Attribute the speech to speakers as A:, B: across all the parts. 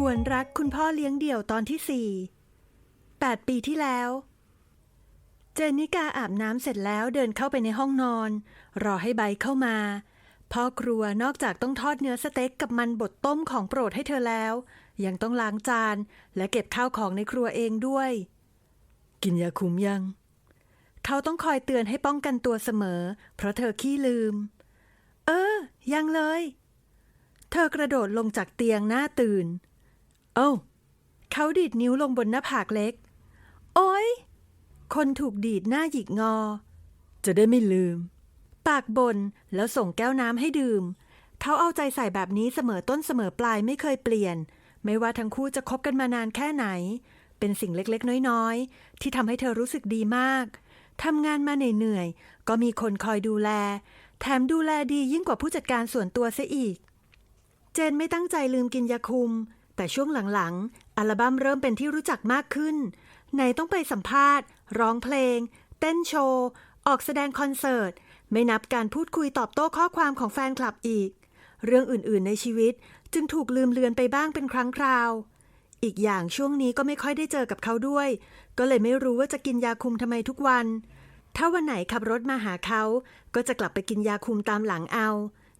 A: หวนรักคุณพ่อเลี้ยงเดี่ยวตอนที่สี่แปดปีที่แล้ว เจนนิกาอาบน้ำเสร็จแล้วเดินเข้าไปในห้องนอน รอให้ไบเข้ามาพ่อครัวนอกจากต้องทอดเนื้อสเต็กกับมันบดต้มของโปรดให้เธอแล้ว ยังต้องล้างจานและเก็บข้าวของในครัวเองด้วย กินยาคุมยัง เขาต้องคอยเตือนให้ป้องกันตัวเสมอ เพราะเธอขี้ลืม เออ ยังเลย เธอกระโดดลงจากเตียงหน้าตื่น เอ้าเขาดีดนิ้วลงบนหน้าผากเล็ก โอ๊ยคนถูกดีดหน้าหยิกงอ จะได้ไม่ลืม ปากบนแล้วส่งแก้วน้ำให้ดื่ม เขาเอาใจใส่แบบนี้เสมอต้นเสมอปลายไม่เคยเปลี่ยน ไม่ว่าทั้งคู่จะคบกันมานานแค่ไหน เป็นสิ่งเล็กๆ น้อยๆ ที่ทำให้เธอรู้สึกดีมากทำงานมาเหนื่อยๆ ก็มีคนคอยดูแล แถมดูแลดียิ่งกว่าผู้จัดการส่วนตัวเสียอีก เจนไม่ตั้งใจลืมกินยาคุม แต่ช่วงหลังๆ อัลบั้มเริ่มเป็นที่รู้จักมากขึ้น ไหนต้องไปสัมภาษณ์ ร้องเพลง เต้นโชว์ ออกแสดงคอนเสิร์ต ไม่นับการพูดคุยตอบโต้ข้อความของแฟนคลับอีก เรื่องอื่นๆในชีวิตจึงถูกลืมเลือนไปบ้างเป็นครั้งคราว อีกอย่างช่วงนี้ก็ไม่ค่อยได้เจอกับเขาด้วย ก็เลยไม่รู้ว่าจะกินยาคุมทำไมทุกวัน ถ้าวันไหนขับรถมาหาเขา ก็จะกลับไปกินยาคุมตามหลังเอา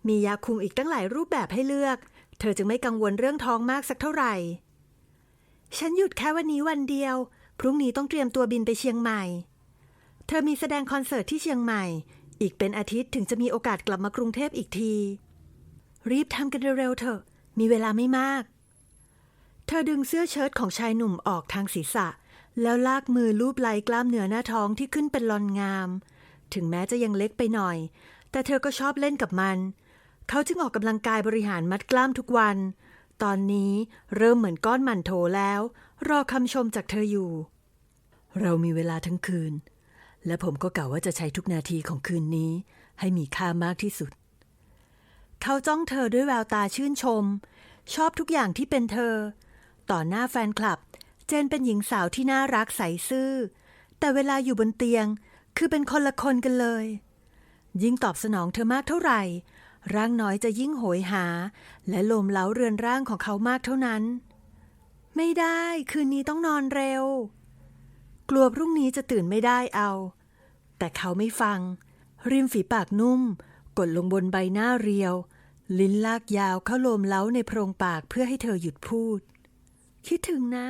A: มียาคุมอีกตั้งหลายรูปแบบให้เลือก เธอจึงไม่กังวลเรื่องท้องมากสักเท่าไหร่ ฉันหยุดแค่วันนี้วันเดียว พรุ่งนี้ต้องเตรียมตัวบินไปเชียงใหม่ เธอมีแสดงคอนเสิร์ตที่เชียงใหม่ อีกเป็นอาทิตย์ถึงจะมีโอกาสกลับมากรุงเทพอีกที รีบทำกันเร็วๆเถอะ มีเวลาไม่มาก เธอดึงเสื้อเชิ้ตของชายหนุ่มออกทางศีรษะ แล้วลากมือลูบไหล่กล้ามเนื้อหน้าท้องที่ขึ้นเป็นลอนงาม ถึงแม้จะยังเล็กไปหน่อย แต่เธอก็ชอบเล่นกับมันเเขาจึงออกกำลังกายบริหารมัดกล้ามทุกวัน ตอนนี้เริ่มเหมือนก้อนหมันโถแล้ว รอคำชมจากเธออยู่ เรามีเวลาทั้งคืน และผมก็กล่าวว่าจะใช้ทุกนาทีของคืนนี้ ให้มีค่ามากที่สุด เขาจ้องเธอด้วยแววตาชื่นชม ชอบทุกอย่างที่เป็นเธอ ต่อหน้าแฟนคลับ เจนเป็นหญิงสาวที่น่ารักใสซื่อ แต่เวลาอยู่บนเตียงคือเป็นคนละคนกันเลย ยิ่งตอบสนองเธอมากเท่าไหร่ ร่างน้อยจะยิ่งโหยหา และลมเล้าเรือนร่างของเขามากเท่านั้น ไม่ได้คืนนี้ต้องนอนเร็ว กลัวพรุ่งนี้จะตื่นไม่ได้เอา แต่เขาไม่ฟัง ริมฝีปากนุ่ม กดลงบนใบหน้าเรียว ลิ้นลากยาวเข้าโลมเล้าในโพรงปากเพื่อให้เธอหยุดพูด คิดถึงนะ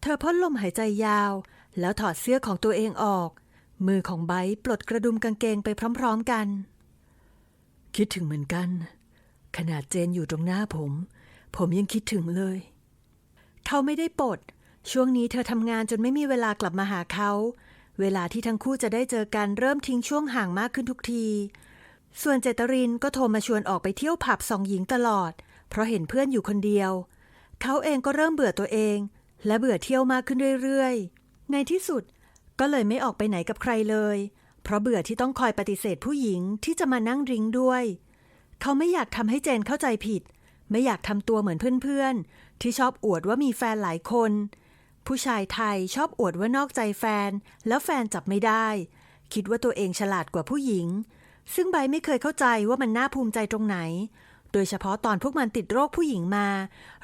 A: เธอพ่นลมหายใจยาว แล้วถอดเสื้อของตัวเองออก มือของไบปลดกระดุมกางเกงไปพร้อม ๆกัน คิดถึงเหมือนกัน ขนาดเจนอยู่ตรงหน้าผม ผมยังคิดถึงเลย เขาไม่ได้ปลด ช่วงนี้เธอทำงานจนไม่มีเวลากลับมาหาเขา เวลาที่ทั้งคู่จะได้เจอกันเริ่มทิ้งช่วงห่างมากขึ้นทุกที ส่วนเจตรินก็โทรมาชวนออกไปเที่ยวผับสองหญิงตลอด เพราะเห็นเพื่อนอยู่คนเดียว เขาเองก็เริ่มเบื่อตัวเอง และเบื่อเที่ยวมากขึ้นเรื่อยๆ ในที่สุดก็เลยไม่ออกไปไหนกับใครเลย เพราะเบื่อที่ต้องคอยปฏิเสธผู้หญิงที่จะมานั่งริ้งด้วย เขาไม่อยากทำให้เจนเข้าใจผิด ไม่อยากทำตัวเหมือนเพื่อนๆ ที่ชอบอวดว่ามีแฟนหลายคน ผู้ชายไทยชอบอวดว่านอกใจแฟน แล้วแฟนจับไม่ได้ คิดว่าตัวเองฉลาดกว่าผู้หญิง ซึ่งใบไม่เคยเข้าใจว่ามันน่าภูมิใจตรงไหน โดยเฉพาะตอนพวกมันติดโรคผู้หญิงมา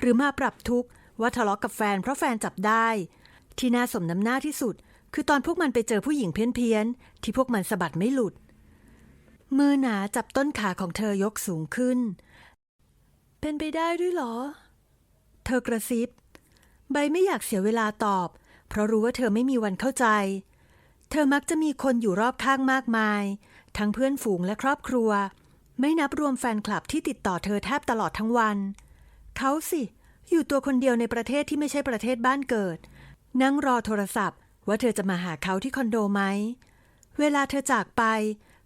A: หรือมาปรับทุกข์ว่าทะเลาะกับแฟนเพราะแฟนจับได้ ที่น่าสมน้ำหน้าที่สุด คือตอนพวกมันไปเจอผู้หญิงเพี้ยนๆ ที่พวกมันสะบัดไม่หลุด มือหนาจับต้นขาของเธอยกสูงขึ้น เป็นไปได้ด้วยเหรอ เธอกระซิบ ใบไม่อยากเสียเวลาตอบ เพราะรู้ว่าเธอไม่มีวันเข้าใจ เธอมักจะมีคนอยู่รอบข้างมากมาย ทั้งเพื่อนฝูงและครอบครัว ไม่นับรวมแฟนคลับที่ติดต่อเธอแทบตลอดทั้งวัน เขาสิ อยู่ตัวคนเดียวในประเทศที่ไม่ใช่ประเทศบ้านเกิด นั่งรอโทรศัพท์ ว่าเธอจะมาหาเขาที่คอนโดไหม เวลาเธอจากไป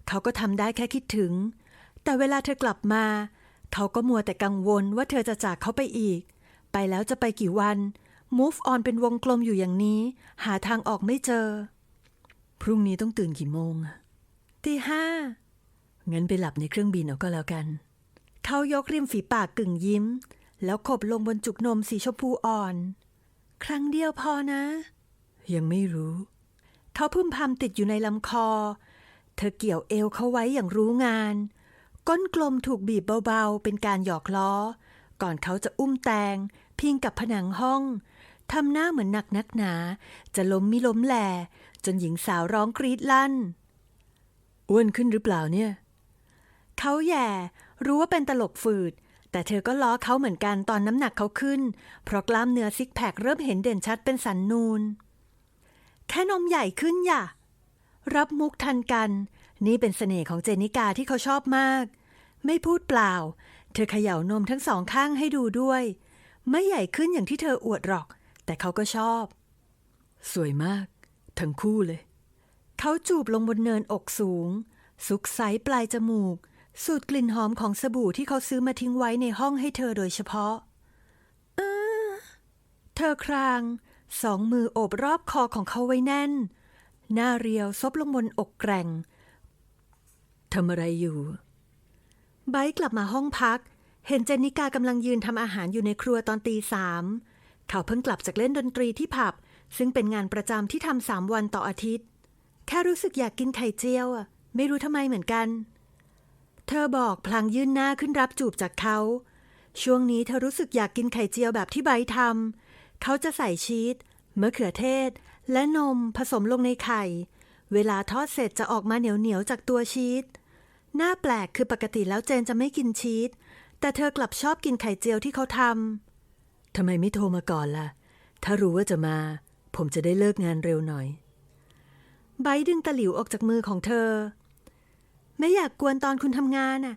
A: เขาก็ทำได้แค่คิดถึง แต่เวลาเธอกลับมา เขาก็มัวแต่กังวลว่าเธอจะจากเขาไปอีก ไปแล้วจะไปกี่วัน move on เป็นวงกลมอยู่อย่างนี้ หาทางออกไม่เจอ พรุ่งนี้ต้องตื่นกี่โมงตีห้างั้นไปหลับในเครื่องบินเอาก็แล้วกัน เขายกริมฝีปากกึ่งยิ้ม แล้วขบลงบนจุกนมสีชมพูอ่อน ครั้งเดียวพอนะ ยังไม่รู้ เขาพึมพำติดอยู่ในลำคอ เธอเกี่ยวเอวเขาไว้อย่างรู้งาน ก้นกลมถูกบีบเบาๆ เป็นการหยอกล้อ ก่อนเขาจะอุ้มแตง พิงกับผนังห้องทำหน้าเหมือนหนักนักหนา จะล้มมิล้มแหลจนหญิงสาวร้องกรีดลั่น อ้วนขึ้นหรือเปล่าเนี่ย เขาแย่ รู้ว่าเป็นตลกฝืด แต่เธอก็ล้อเขาเหมือนกันตอนน้ำหนักเขาขึ้น เพราะกล้ามเนื้อซิกแพคเริ่มเห็นเด่นชัดเป็นสันนูน ค่นมใหญ่ขึ้นอย่ารับมุกทันกัน นี่เป็นเสน่ห์ของเจนิกาที่เขาชอบมาก ไม่พูดเปล่า เธอเขย่านมทั้งสองข้างให้ดูด้วย ไม่ใหญ่ขึ้นอย่างที่เธออวดหรอก แต่เขาก็ชอบ สวยมาก ทั้งคู่เลย เขาจูบลงบนเนินอกสูง สุกใสปลายจมูก สูดกลิ่นหอมของสบู่ที่เขาซื้อมาทิ้งไว้ในห้องให้เธอโดยเฉพาะ เออ เธอคราง สองมือโอบรอบคอของเขาไว้แน่น หน้าเรียวซบลงบนอกแกร่งทำอะไรอยู่ไบกลับมาห้องพัก เห็นเจนนิกากำลังยืนทำอาหารอยู่ในครัวตอนตีสามเขาเพิ่งกลับจากเล่นดนตรีที่ผับ ซึ่งเป็นงานประจำที่ทำสามวันต่ออาทิตย์ แค่รู้สึกอยากกินไข่เจียวอะ ไม่รู้ทำไมเหมือนกัน เธอบอกพลางยื่นหน้าขึ้นรับจูบจากเขา ช่วงนี้เธอรู้สึกอยากกินไข่เจียวแบบที่ไบทำ เขาจะใส่ชีสมะเขือเทศ และนมผสมลงในไข่ เวลาทอดเสร็จจะออกมาเหนียวๆจากตัวชีสหน้าแปลกคือปกติแล้วเจนจะไม่กินชีสแต่เธอกลับชอบกินไข่เจียวที่เขาทำทำไมไม่โทรมาก่อนล่ะ ถ้ารู้ว่าจะมา ผมจะได้เลิกงานเร็วหน่อย ไบดึงตะหลิวออกจากมือของเธอ ไม่อยากกวนตอนคุณทำงานน่ะ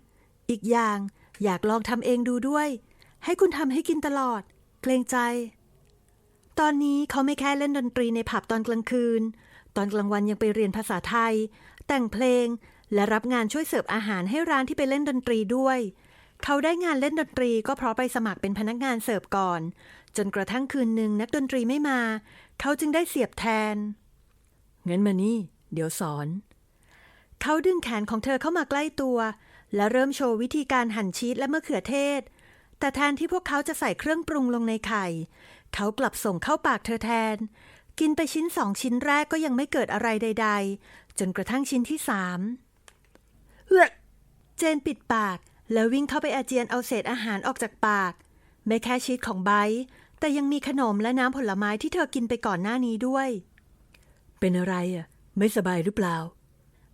A: อีกอย่างอยากลองทำเองดูด้วย ให้คุณทำให้กินตลอด เกรงใจ ตอนนี้เขาไม่แค่เล่นดนตรีในผับตอนกลางคืน ตอนกลางวันยังไปเรียนภาษาไทย แต่งเพลง และรับงานช่วยเสิร์ฟอาหารให้ร้านที่ไปเล่นดนตรีด้วย เขาได้งานเล่นดนตรีก็เพราะไปสมัครเป็นพนักงานเสิร์ฟก่อน จนกระทั่งคืนหนึ่งนักดนตรีไม่มา เขาจึงได้เสียบแทน เงั้นมานี่ เดี๋ยวสอน เขาดึงแขนของเธอเข้ามาใกล้ตัว และเริ่มโชว์วิธีการหั่นชีสและมะเขือเทศ แต่แทนที่พวกเขาจะใส่เครื่องปรุงลงในไข่ เขากลับส่งเข้าปากเธอแทน กินไปชิ้นสองชิ้นแรกก็ยังไม่เกิดอะไรใด ๆ จนกระทั่งชิ้นที่สามเฮ้เจนปิดปาก แล้ววิ่งเข้าไปอาเจียนเอาเศษอาหารออกจากปาก ไม่แค่ชีสของไบร์แต่ยังมีขนมและน้ำผลไม้ที่เธอกินไปก่อนหน้านี้ด้วย เป็นอะไรอะ ไม่สบายหรือเปล่า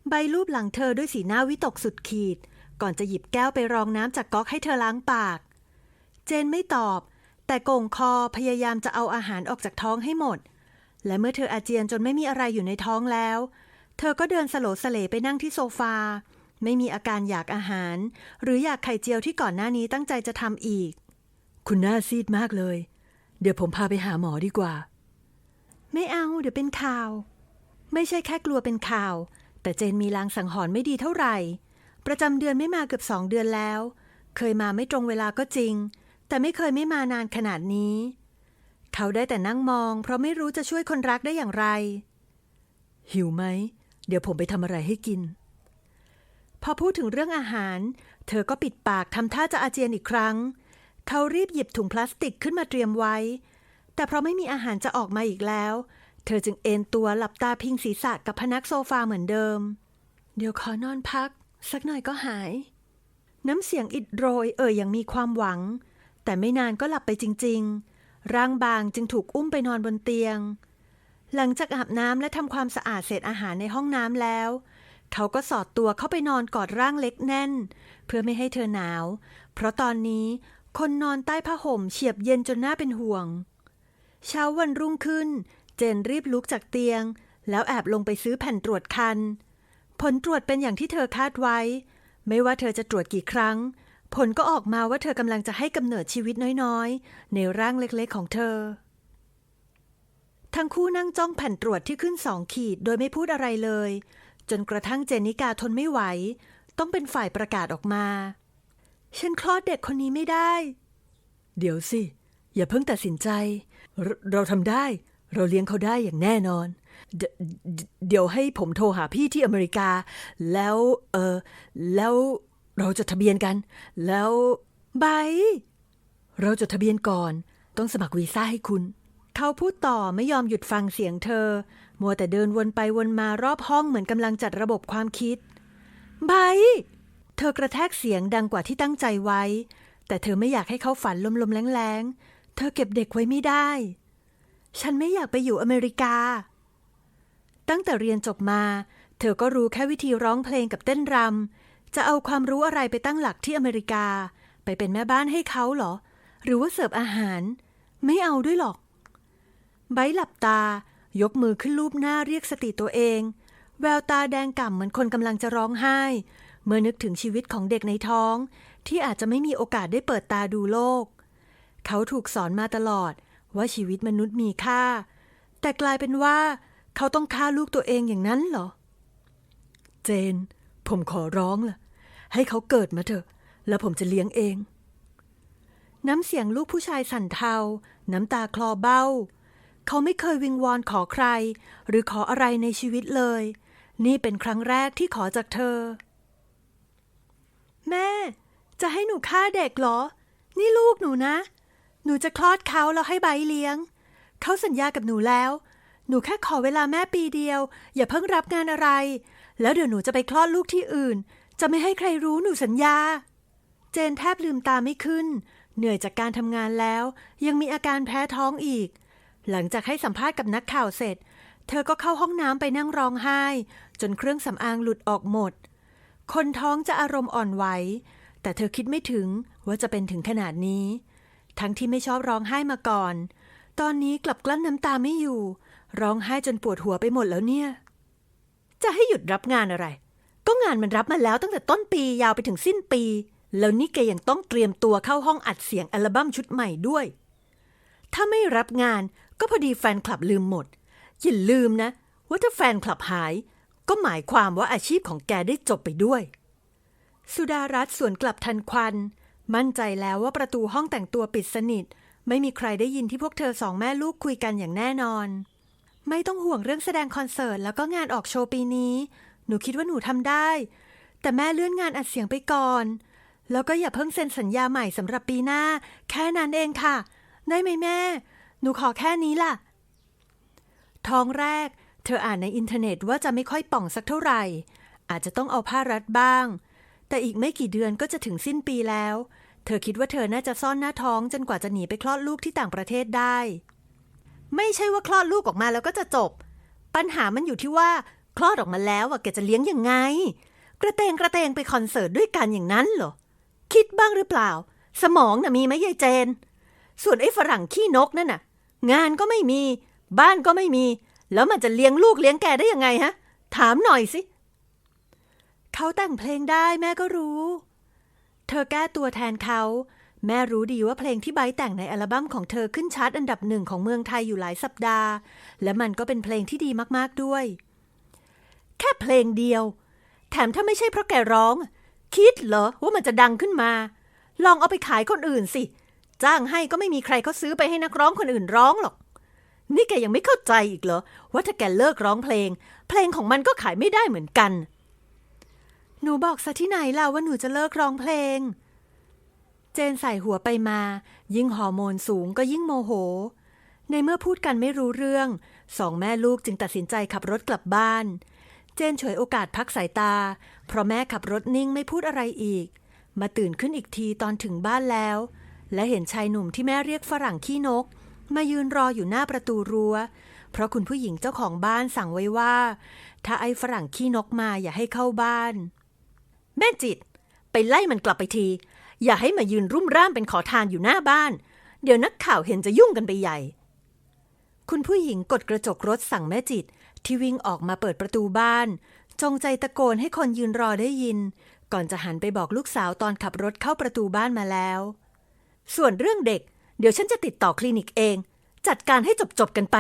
A: ใบรูปหลังเธอด้วยสีหน้าวิตกสุดขีด ก่อนจะหยิบแก้วไปรองน้ำจากก๊อกให้เธอล้างปาก เจนไม่ตอบ แต่โก่งคอพยายามจะเอาอาหารออกจากท้องให้หมด และเมื่อเธออาเจียนจนไม่มีอะไรอยู่ในท้องแล้ว เธอก็เดินสโลสเลไปนั่งที่โซฟา ไม่มีอาการอยากอาหาร หรืออยากไข่เจียวที่ก่อนหน้านี้ตั้งใจจะทำอีก คุณหน้าซีดมากเลย เดี๋ยวผมพาไปหาหมอดีกว่า ไม่เอาเดี๋ยวเป็นข่าว ไม่ใช่แค่กลัวเป็นข่าว แต่เจนมีลางสังหรณ์ไม่ดีเท่าไหร่ ประจำเดือนไม่มาเกือบสองเดือนแล้ว เคยมาไม่ตรงเวลาก็จริง แต่ไม่เคยไม่มานานขนาดนี้ เขาได้แต่นั่งมอง เพราะไม่รู้จะช่วยคนรักได้อย่างไร หิวไหม เดี๋ยวผมไปทำอะไรให้กิน พอพูดถึงเรื่องอาหาร เธอก็ปิดปากทำท่าจะอาเจียนอีกครั้ง เขารีบหยิบถุงพลาสติกขึ้นมาเตรียมไว้ แต่เพราะไม่มีอาหารจะออกมาอีกแล้ว เธอจึงเอนตัวหลับตาพิงศีรษะกับพนักโซฟาเหมือนเดิม เดี๋ยวขอนอนพัก สักหน่อยก็หายน้ำเสียงอิดโรยเอ่ยอย่างมีความหวัง แต่ไม่นานก็หลับไปจริง ๆ ร่างบางจึงถูกอุ้มไปนอนบนเตียง หลังจากอาบน้ำและทำความสะอาดเศษอาหารในห้องน้ำแล้ว เขาก็สอดตัวเข้าไปนอนกอดร่างเล็กแน่น เพื่อไม่ให้เธอหนาว เพราะตอนนี้คนนอนใต้ผ้าห่มเฉียบเย็นจนน่าเป็นห่วง เช้าวันรุ่งขึ้น เจนรีบลุกจากเตียง แล้วแอบลงไปซื้อแผ่นตรวจคัน ผลตรวจเป็นอย่างที่เธอคาดไว้ ไม่ว่าเธอจะตรวจกี่ครั้ง ผลก็ออกมาว่าเธอกำลังจะให้กำเนิดชีวิตน้อยๆ ในร่างเล็กๆของเธอ ทั้งคู่นั่งจ้องแผ่นตรวจที่ขึ้นสองขีดโดยไม่พูดอะไรเลย จนกระทั่งเจนิกาทนไม่ไหว ต้องเป็นฝ่ายประกาศออกมา ฉันคลอดเด็กคนนี้ไม่ได้ เดี๋ยวสิ อย่าเพิ่งตัดสินใจ เรเราทำได้ เราเลี้ยงเขาได้อย่างแน่นอนเดเดี๋ยวให้ผมโทรหาพี่ที่อเมริกา แล้ว เออแล้ว เราจะทะเบียนกัน แล้วไบเราจดทะเบียนก่อน ต้องสมัครวีซ่าให้คุณ เขาพูดต่อไม่ยอมหยุดฟังเสียงเธอ มัวแต่เดินวนไปวนมารอบห้องเหมือนกำลังจัดระบบความคิดไบเธอกระแทกเสียงดังกว่าที่ตั้งใจไว้ แต่เธอไม่อยากให้เขาฝันลมๆแรงๆ เธอเก็บเด็กไว้ไม่ได้ ฉันไม่อยากไปอยู่อเมริกา ตั้งแต่เรียนจบมา เธอก็รู้แค่วิธีร้องเพลงกับเต้นรำ จะเอาความรู้อะไรไปตั้งหลักที่อเมริกา ไปเป็นแม่บ้านให้เขาเหรอ หรือว่าเสิร์ฟอาหาร ไม่เอาด้วยหรอก ไบหลับตายกมือขึ้นลูบหน้าเรียกสติตัวเอง แววตาแดงก่ำเหมือนคนกำลังจะร้องไห้ เมื่อนึกถึงชีวิตของเด็กในท้อง ที่อาจจะไม่มีโอกาสได้เปิดตาดูโลก เขาถูกสอนมาตลอดว่าชีวิตมนุษย์มีค่า แต่กลายเป็นว่าเขาต้องฆ่าลูกตัวเองอย่างนั้นเหรอ เจน ผมขอร้องล่ะ ให้เขาเกิดมาเถอะ แล้วผมจะเลี้ยงเอง น้ำเสียงลูกผู้ชายสั่นเทา น้ำตาคลอเบ้า เขาไม่เคยวิงวอนขอใคร หรือขออะไรในชีวิตเลย นี่เป็นครั้งแรกที่ขอจากเธอ แม่ จะให้หนูฆ่าเด็กเหรอ นี่ลูกหนูนะ หนูจะคลอดเขาแล้วให้ใบเลี้ยง เขาสัญญากับหนูแล้ว หนูแค่ขอเวลาแม่ปีเดียว อย่าเพิ่งรับงานอะไร แล้วเดี๋ยวหนูจะไปคลอดลูกที่อื่น จะไม่ให้ใครรู้หนูสัญญา เจนแทบลืมตาไม่ขึ้น เหนื่อยจากการทำงานแล้ว ยังมีอาการแพ้ท้องอีก หลังจากให้สัมภาษณ์กับนักข่าวเสร็จ เธอก็เข้าห้องน้ำไปนั่งร้องไห้ จนเครื่องสำอางหลุดออกหมด คนท้องจะอารมณ์อ่อนไหว แต่เธอคิดไม่ถึงว่าจะเป็นถึงขนาดนี้ ทั้งที่ไม่ชอบร้องไห้มาก่อน ตอนนี้กลับกลั้นน้ำตาไม่อยู่ ร้องไห้จนปวดหัวไปหมดแล้วเนี่ย จะให้หยุดรับงานอะไร งานมันรับมาแล้วตั้งแต่ต้นปียาวไปถึงสิ้นปี แล้วนี่แกยังต้องเตรียมตัวเข้าห้องอัดเสียงอัลบั้มชุดใหม่ด้วย ถ้าไม่รับงานก็พอดีแฟนคลับลืมหมด อย่าลืมนะ ว่าถ้าแฟนคลับหาย ก็หมายความว่าอาชีพของแกได้จบไปด้วย สุดารัตน์สวนกลับทันควัน มั่นใจแล้วว่าประตูห้องแต่งตัวปิดสนิท ไม่มีใครได้ยินที่พวกเธอสองแม่ลูกคุยกันอย่างแน่นอน ไม่ต้องห่วงเรื่องแสดงคอนเสิร์ตแล้วก็งานออกโชว์ปีนี้ หนูคิดว่าหนูทำได้ แต่แม่เลื่อนงานอัดเสียงไปก่อน แล้วก็อย่าเพิ่งเซ็นสัญญาใหม่สำหรับปีหน้า แค่นั้นเองค่ะ ได้ไหมแม่ หนูขอแค่นี้ล่ะ ท้องแรก เธออ่านในอินเทอร์เน็ตว่าจะไม่ค่อยป่องสักเท่าไหร่ อาจจะต้องเอาผ้ารัดบ้าง แต่อีกไม่กี่เดือนก็จะถึงสิ้นปีแล้ว เธอคิดว่าเธอน่าจะซ่อนหน้าท้องจนกว่าจะหนีไปคลอดลูกที่ต่างประเทศได้ ไม่ใช่ว่าคลอดลูกออกมาแล้วก็จะจบ ปัญหามันอยู่ที่ว่า คลอดออกมาแล้วอะแกจะเลี้ยงยังไง กระเตงกระเตงไปคอนเสิร์ตด้วยกันอย่างนั้นเหรอ คิดบ้างหรือเปล่า สมองน่ะมีไหมยายเจน ส่วนไอ้ฝรั่งขี้นกนั่นน่ะ งานก็ไม่มี บ้านก็ไม่มี แล้วมันจะเลี้ยงลูกเลี้ยงแกได้ยังไงฮะ ถามหน่อยสิเขาแต่งเพลงได้แม่ก็รู้ เธอแก้ตัวแทนเขาแม่รู้ดีว่าเพลงที่ไบแต่งในอัลบั้มของเธอขึ้นชาร์ตอันดับหนึ่งของเมืองไทยอยู่หลายสัปดาห์ และมันก็เป็นเพลงที่ดีมากๆด้วย แค่เพลงเดียว แถมถ้าไม่ใช่เพราะแกร้อง คิดเหรอว่ามันจะดังขึ้นมา ลองเอาไปขายคนอื่นสิ จ้างให้ก็ไม่มีใครเขาซื้อไปให้นักร้องคนอื่นร้องหรอก นี่แกยังไม่เข้าใจอีกเหรอ ว่าถ้าแกเลิกร้องเพลง เพลงของมันก็ขายไม่ได้เหมือนกัน หนูบอกซะที่ไหนล่ะว่าหนูจะเลิกร้องเพลง เจนใส่หัวไปมา ยิ่งฮอร์โมนสูงก็ยิ่งโมโห ในเมื่อพูดกันไม่รู้เรื่อง สองแม่ลูกจึงตัดสินใจขับรถกลับบ้าน เจนฉวยโอกาสพักสายตา เพราะแม่ขับรถนิ่งไม่พูดอะไรอีก มาตื่นขึ้นอีกทีตอนถึงบ้านแล้ว และเห็นชายหนุ่มที่แม่เรียกฝรั่งขี้นก มายืนรออยู่หน้าประตูรัว้ว เพราะคุณผู้หญิงเจ้าของบ้านสั่งไว้ว่า ถ้าไอ้ฝรั่งขี้นกมาอย่าให้เข้าบ้าน แม่จิต ไปไล่มันกลับไปที อย่าให้มายืนรุ่มร่ามเป็นขอทานอยู่หน้าบ้าน เดี๋ยวนักข่าวเห็นจะยุ่งกันไปใหญ่ คุณผู้หญิงกดกระจกรถสั่งแม่จิต ที่วิ่งออกมาเปิดประตูบ้าน จงใจตะโกนให้คนยืนรอได้ยิน ก่อนจะหันไปบอกลูกสาวตอนขับรถเข้าประตูบ้านมาแล้ว ส่วนเรื่องเด็ก เดี๋ยวฉันจะติดต่อคลินิกเอง จัดการให้จบๆกันไป